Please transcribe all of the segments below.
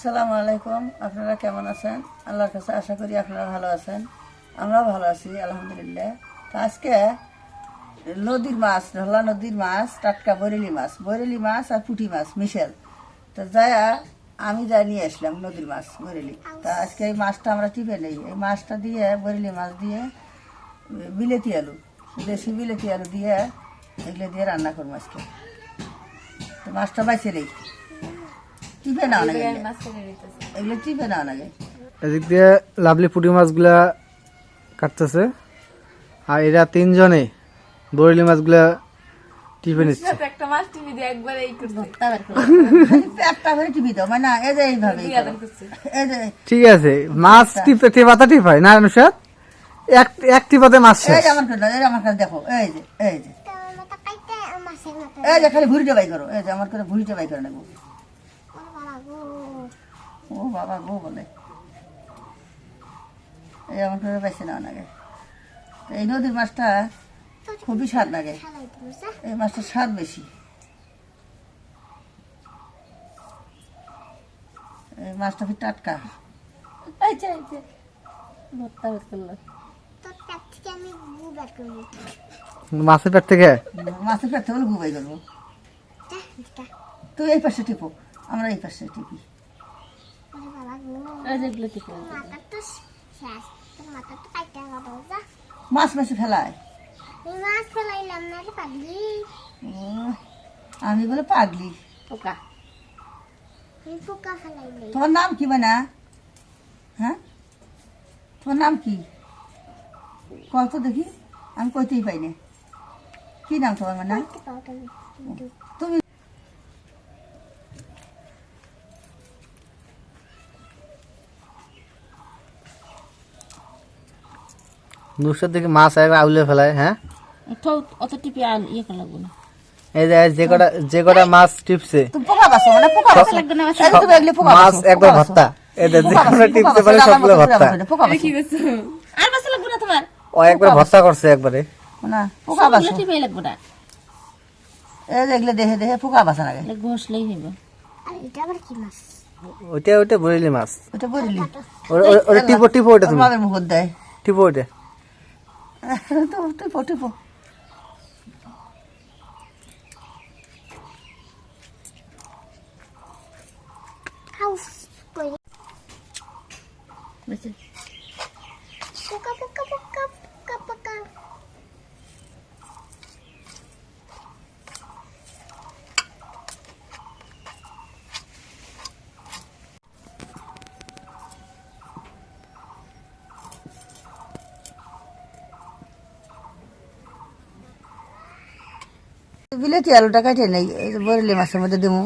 আসসালামু আলাইকুম। আপনারা কেমন আছেন? আল্লাহর কাছে আশা করি আপনারা ভালো আছেন। আমরাও ভালো আছি, আলহামদুলিল্লাহ। তো আজকে নদীর মাছ ঢলা নদীর মাছ, টাটকা বরেলি মাছ বরেলি মাছ আর পুঁটি মাছ, মিশেল। তো যায়া আমি যাই নিয়ে আসলাম নদীর মাছ, বরেলি। তা আজকে এই মাছটা আমরা টিপে নেই। এই মাছটা দিয়ে, বরেলি মাছ দিয়ে বিলেতি আলু, দেশি বিলেতি আলু দিয়ে এগুলো দিয়ে রান্না করব আজকে। তো মাছটা বাইছে নেই। টিপে এগুলো টিপে এদিক দিয়ে লাভলি পুঁটি মাছগুলা কাটতেছে। আর এরা তিনজনে বরেলি মাছগুলা টিপে নিচ্ছে। একটা মাছ টিভি দিয়ে একবার এই করছে। একটা করে টিপি দাও। মানে এই যে এইভাবে এই করো। যে ঠিক আছে মাছ টিপে টিপাতা টিপায়। না অনুসাদ এক এক টিপাতে মাছ শেষ। আমার কাছে এই আমার কাছে দেখো। এই যে এই যে। এই যে খালি ভুড়িটা বাই করো। এই যে আমার করে ভুড়িটা বাই করে নেব। ও বাবা গো বলে। এই আমার করে বেছে নেওয়া লাগে। তো এই নদীর মাছটা খুবই স্বাদ লাগে। এই মাছটার স্বাদ বেশি। এই মাছটা খুব টাটকা। ভর্তা করল। মাছের পেট থেকে? মাছের পেট থেকে গুবাই করব তুই এই পাশে টিপো আমরা এই পাশে টিপি এই যে এগুলো ঠিক আছে মাছ মাছে ফেলায় মাছ ফেলাইলাম না রে পাগলি ও, আমি বলে পাগলি। পোকা। তোমার নাম কি মানে? হ্যাঁ? তোমার নাম কি? কল তো দেখি আমি কইতেই পাই না। কি নাম তোমার মানে তুমি দুশোর দিকে মাছ একবার আউলে ফেলায় হ্যাঁ? অত টিপে আর ইয়ে করা লাগবে না। এই যে যে কটা যে কটা মাছ টিপছে। তুমি পোকা বাসো মানে পোকা বাসো লাগবে না এই তুমি এগুলি পোকা মাছ একবার। ভর্তা। এদের যে কটা টিপতে পারে সবগুলো ভর্তা। আর বাসা লাগবে না তোমার? ও একবার ভর্তা করছে একবারে। না পোকা বাসো। টিপে লাগবে না। এই যে এগুলো দেখে দেখে পোকা বাসা লাগে। ঘষলেই হইব। এটা আবার কি মাছ? ওইটা ওইটা বরিলি মাছ। ওটা বলিলি ওটা- ওটা- ওটা টিপো টিপো ওটা তুমি। মুখ দেয়। টিপো ওইটা তো টিপো টিপো হাউস কই বুঝছ? পোকা পোকা পোকা পোকা পোকা বিলেতি আলুটা কাটে নেই বরলি মাছের মধ্যে দেবো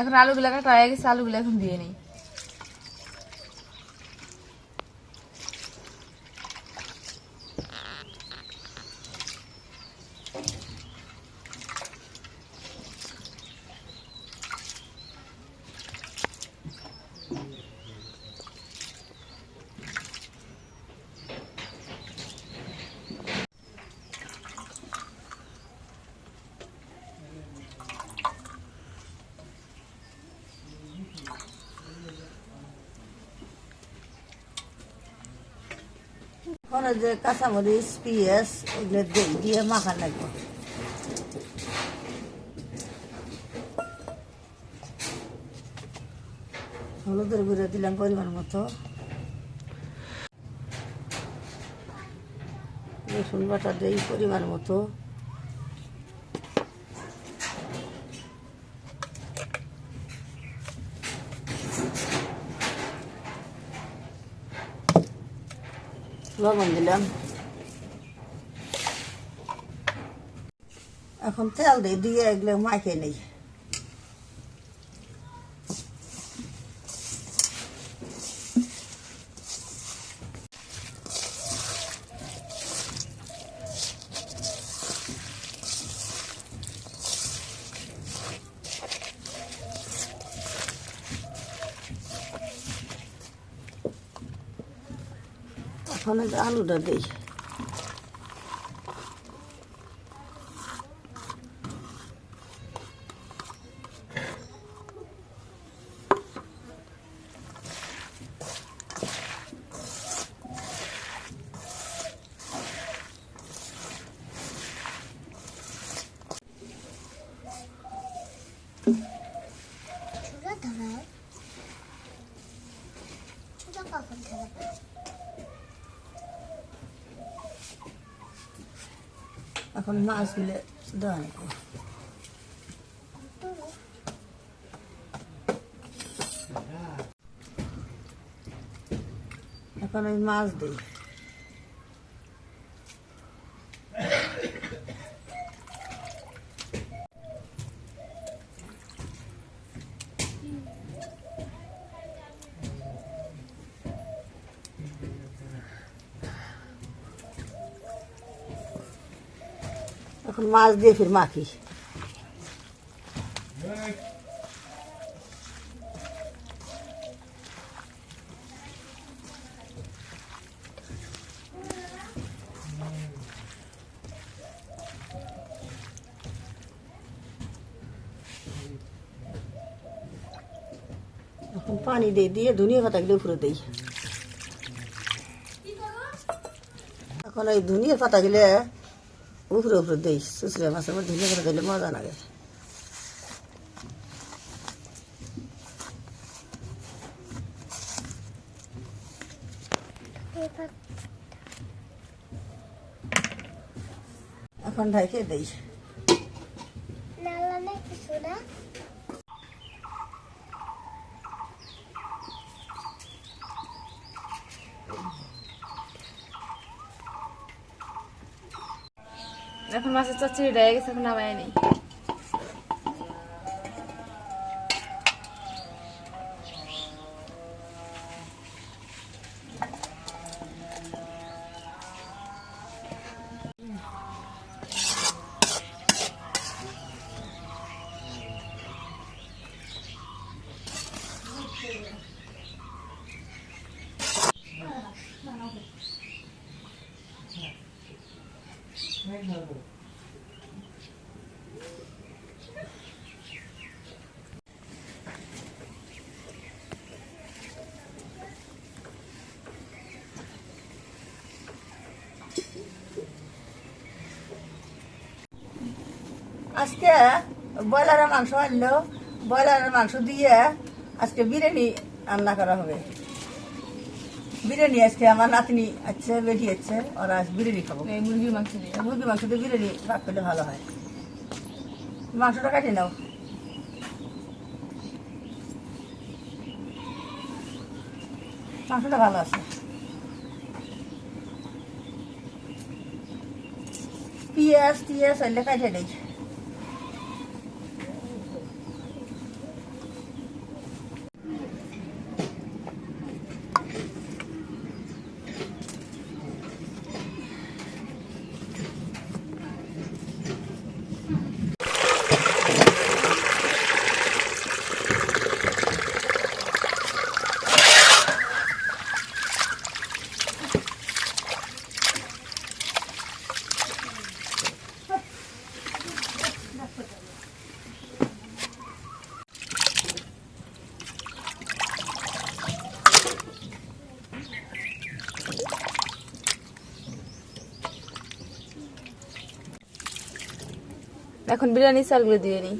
এখন আলুগুলো কাটা হয়ে গেছে আলুগুলো এখন দিয়ে নেই। ওখানে যে কাঁচামরিচ, পিঁয়াজ, এগুলো দিয়ে মাখা লাগবে হলুদের গুঁড়ো দিলাম পরিমাণ মতো। রসুন বাটা দিই পরিমাণ মতো। লবণ দিলাম। এখন তেল দিয়ে দিয়ে এগুলো মাখে নেই। এখন এই যে আলুটা এখন মাছগুলো দেওয়া নেই এখন ওই মাছ দিই এখন মাছ দিয়ে ফির মাখি এখন পানি দিয়ে দিয়ে ধনিয়া পাতাগুলো উপরে দিই এখন ওই ধনিয়া পাতাগুলো উপরে উপরে দিই সুসরে মাছের মধ্যে ধনিয়া পাতা দিলে মজা লাগে এবার এখন ঢাকে দিই নালা না কিছু না মাছের চচ্চড়ি রয়ে গেছে এখন নামায় আজকে ব্রয়লারের মাংস আনলো ব্রয়লারের মাংস দিয়ে আজকে বিরিয়ানি রান্না করা হবে। বিরিয়ানি আজকে আমার নাতনি আছে বেটি আছে ওরা আজ বিরিয়ানি খাব। মুরগির মাংস দিয়ে। মুরগি মাংস দিয়ে বিরিয়ানি রাখ করলে ভালো হয়। মাংসটা কাটিয়ে নাও। মাংসটা ভালো আছে। পিঁয়াজ টিয়াজ এলে কাটিয়ে দেয় এখন বিরিয়ানি চালগুলো দিয়ে নিই।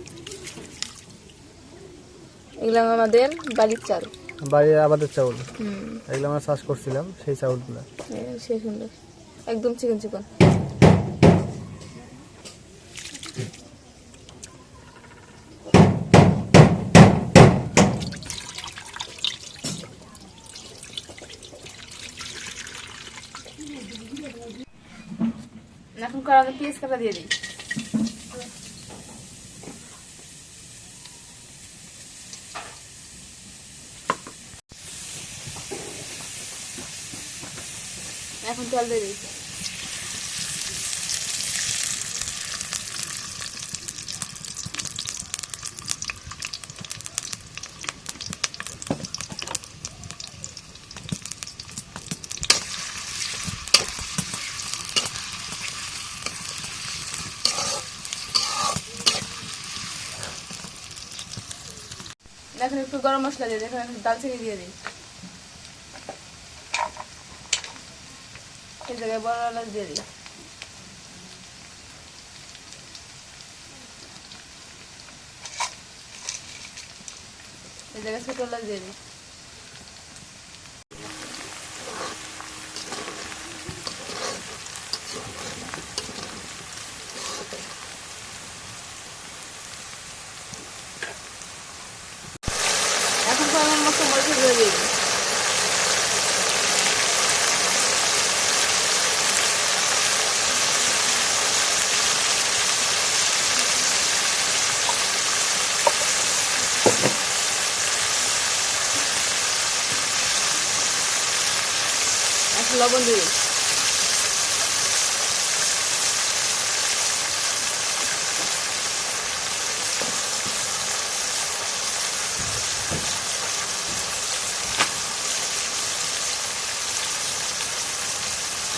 এগুলো আমাদের বাড়ির চাল। বাড়ির আবাদের চাউল। হুম। এগুলো আমরা চাষ করছিলাম সেই চাউলগুলো। হ্যাঁ, সে সুন্দর। একদম চিকন চিকন। এখন কড়াতে পেঁয়াজ কাটা দিয়ে দিই। এখন তেল দিয়ে এখন একটু গরম মশলা দিয়ে একটু দালচিনি দিয়ে দিই। এই জায়গায় বড় এলাচ দিয়ে দিই এই জায়গায় ছোট দিয়ে দিই এখন পরিমাণ মতো মরিচ দিয়ে দিই এখন লবণ দিয়ে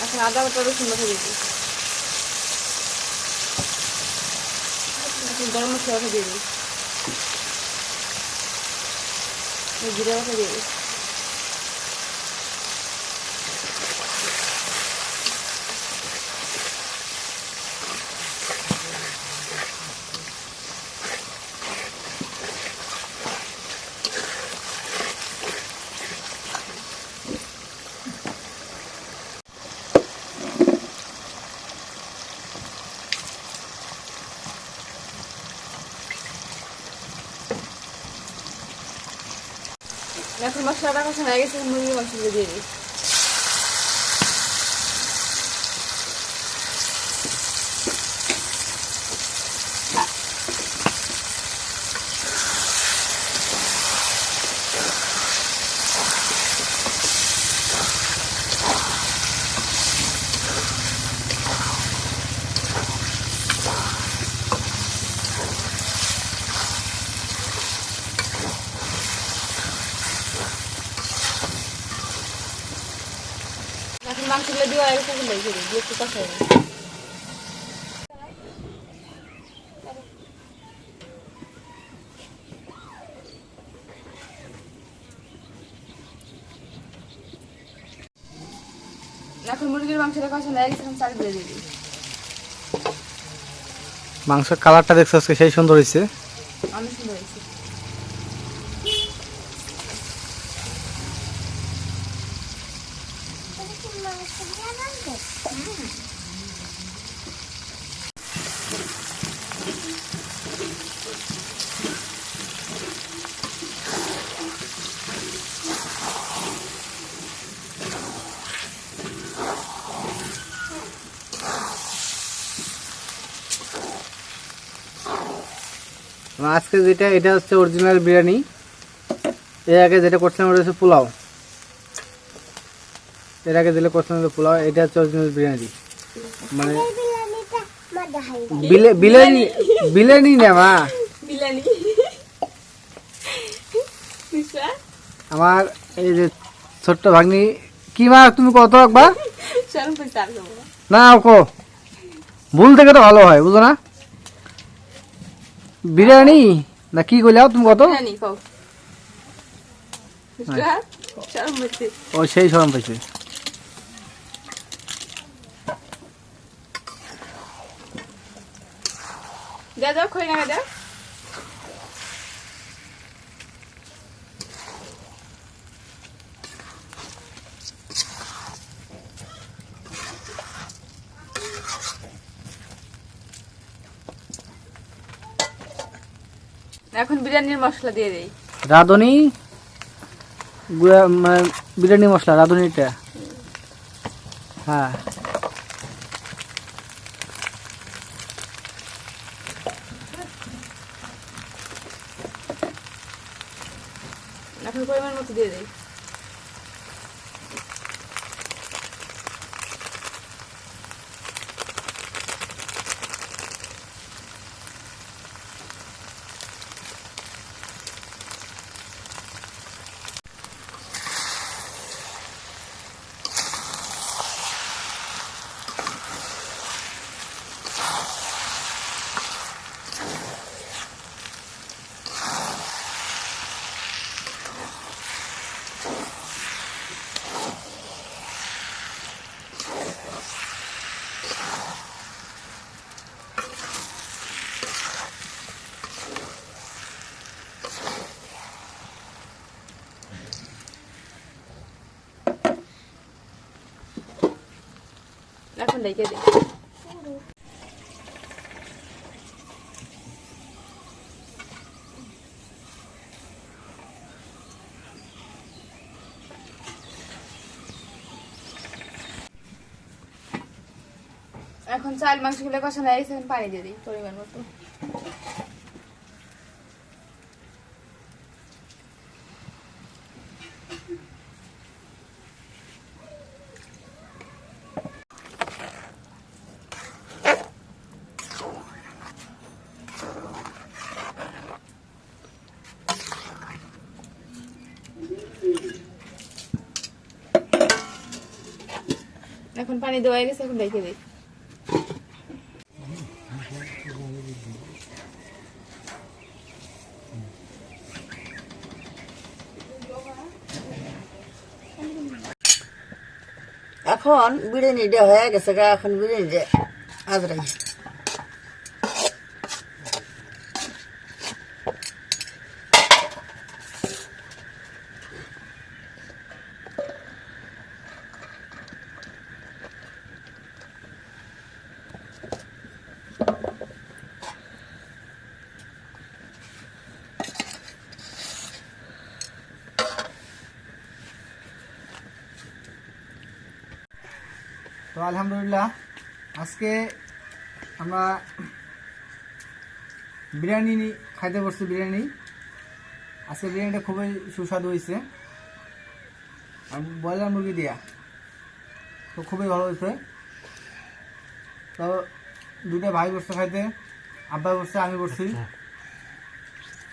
এখন আদা বাটা রসুন বাটা দিয়ে এখন গরম মশলা বাটা দিয়ে দিই জিরা বাটা দিয়ে দিই এখন মশলাটা কষা হয়ে গেছে মুরগির মাংসগুলো দিয়ে দিই এখন মাংসগুলো দিয়ে আর একটু লেগে দিই দিয়ে একটু কষাই নিই এখন মুরগির মাংসটা কষা হয়ে গেছে এখন চাল দিয়ে দিয়ে মাংসের কালারটা দেখছ সেই সুন্দর হয়েছে অনেক সুন্দর হয়েছে তুমি কি মাংস দিয়ে রাখবে আজকে যেটা এটা হচ্ছে অরিজিনাল বিরিয়ানি। এর আগে যেটা করছিলাম ওটা হচ্ছে পোলাও। এর আগে যেটা করছিলাম ওটা পোলাও এটা হচ্ছে অরিজিনাল বিরিয়ানি। মানে বিরিয়ানি বিরিয়ানি না মা। আমার এই যে ছোট্ট ভাগ্নি কি মা তুমি কত একবার শরম না কো। ভুল থেকে তো ভালো হয় বুঝো না? বিরিয়ানি? না কি কইলাও তুমি কত? শরম ও সেই সরম পাইছে। যা যাও খই নামে যাও এখন বিরিয়ানির মশলা দিয়ে দেই। রাঁধুনি? মানে বিরিয়ানি মশলা, রাঁধুনিটা। হ্যাঁ। দিয়ে দেই ডেকে দিই এখন চাল মাংসগুলো কষানো হয়ে গেছে পানি দিয়ে দিই পরিমাণ মতো। এখন পানি দেওয়া গেছে, এখন রেখে দিই। এখন বিরিয়ানিটা হয়ে গেছে গা, এখন বিরিয়ানিটা আজরাই তো আলহামদুলিল্লাহ আজকে আমরা বিরিয়ানি নি- খাইতে বসছি বিরিয়ানি। আজকে বিরিয়ানিটা খুবই সুস্বাদু হয়েছে। আর ব্রয়লার মুরগি দিয়া তো খুবই ভালো হয়েছে। তো দুটা ভাই বসছে খাইতে আব্বা বসছে আমি বসছি।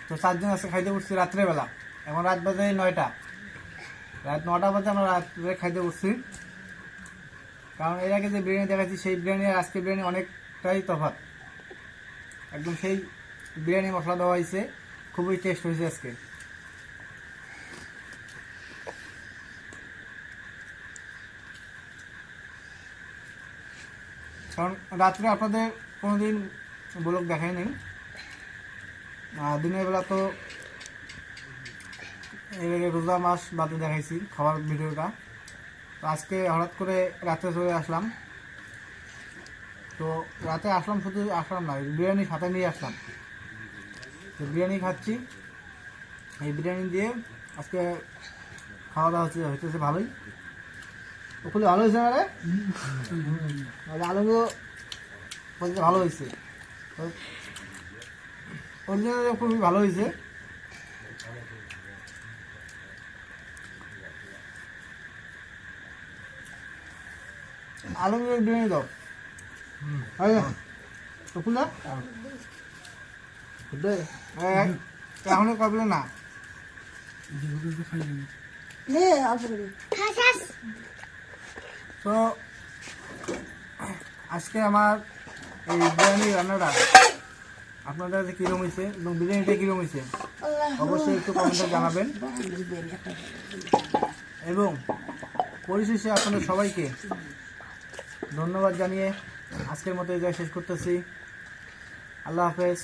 তো চারজন আজকে খাইতে বসছি রাত্রেবেলা। এখন রাত বাজে নয়টা। রাত নটা বাজে আমরা রাত্রে খাইতে বসছি। কারণ এর আগে যে বিরিয়ানি দেখাচ্ছি, সেই বিরিয়ানি আজকে বিরিয়ানি অনেকটাই তফাৎ। একদম সেই বিরিয়ানি মশলা দেওয়া হয়েছে, খুবই টেস্ট হয়েছে আজকে। কারণ রাত্রে আপনাদের কোনোদিন ব্লগ আর দিনের বেলা তো এর আগে রোজা মাস বাদে দেখাইছি, খাওয়ার ভিডিওটা। আজকে হঠাৎ করে রাতে চলে আসলাম। তো রাতে আসলাম শুধু আসলাম না বিরিয়ানি সাথে নিয়ে আসলাম। তো বিরিয়ানি খাচ্ছি। এই বিরিয়ানি দিয়ে আজকে খাওয়া দাওয়া হচ্ছে, হইতেছে ভালোই। খুবই ভালো হয়েছে না রে? আলুগুলো বলতে ভালো হয়েছে। খুবই ভালো হয়েছে। আলুগুলো বিরিয়ানি দাও। তো খুলে এখনও করবে না? তো আজকে আমার এই বিরিয়ানি রান্নাটা আপনাদের কাছে কীরকম হয়েছে এবং বিরিয়ানিটা কীরকম হয়েছে? অবশ্যই একটু কমেন্টে জানাবেন। এবং পরিশেষে আপনাদের সবাইকে ধন্যবাদ জানিয়ে আজকের মতো এই জায়গায় শেষ করতেছি। আল্লাহ হাফেজ।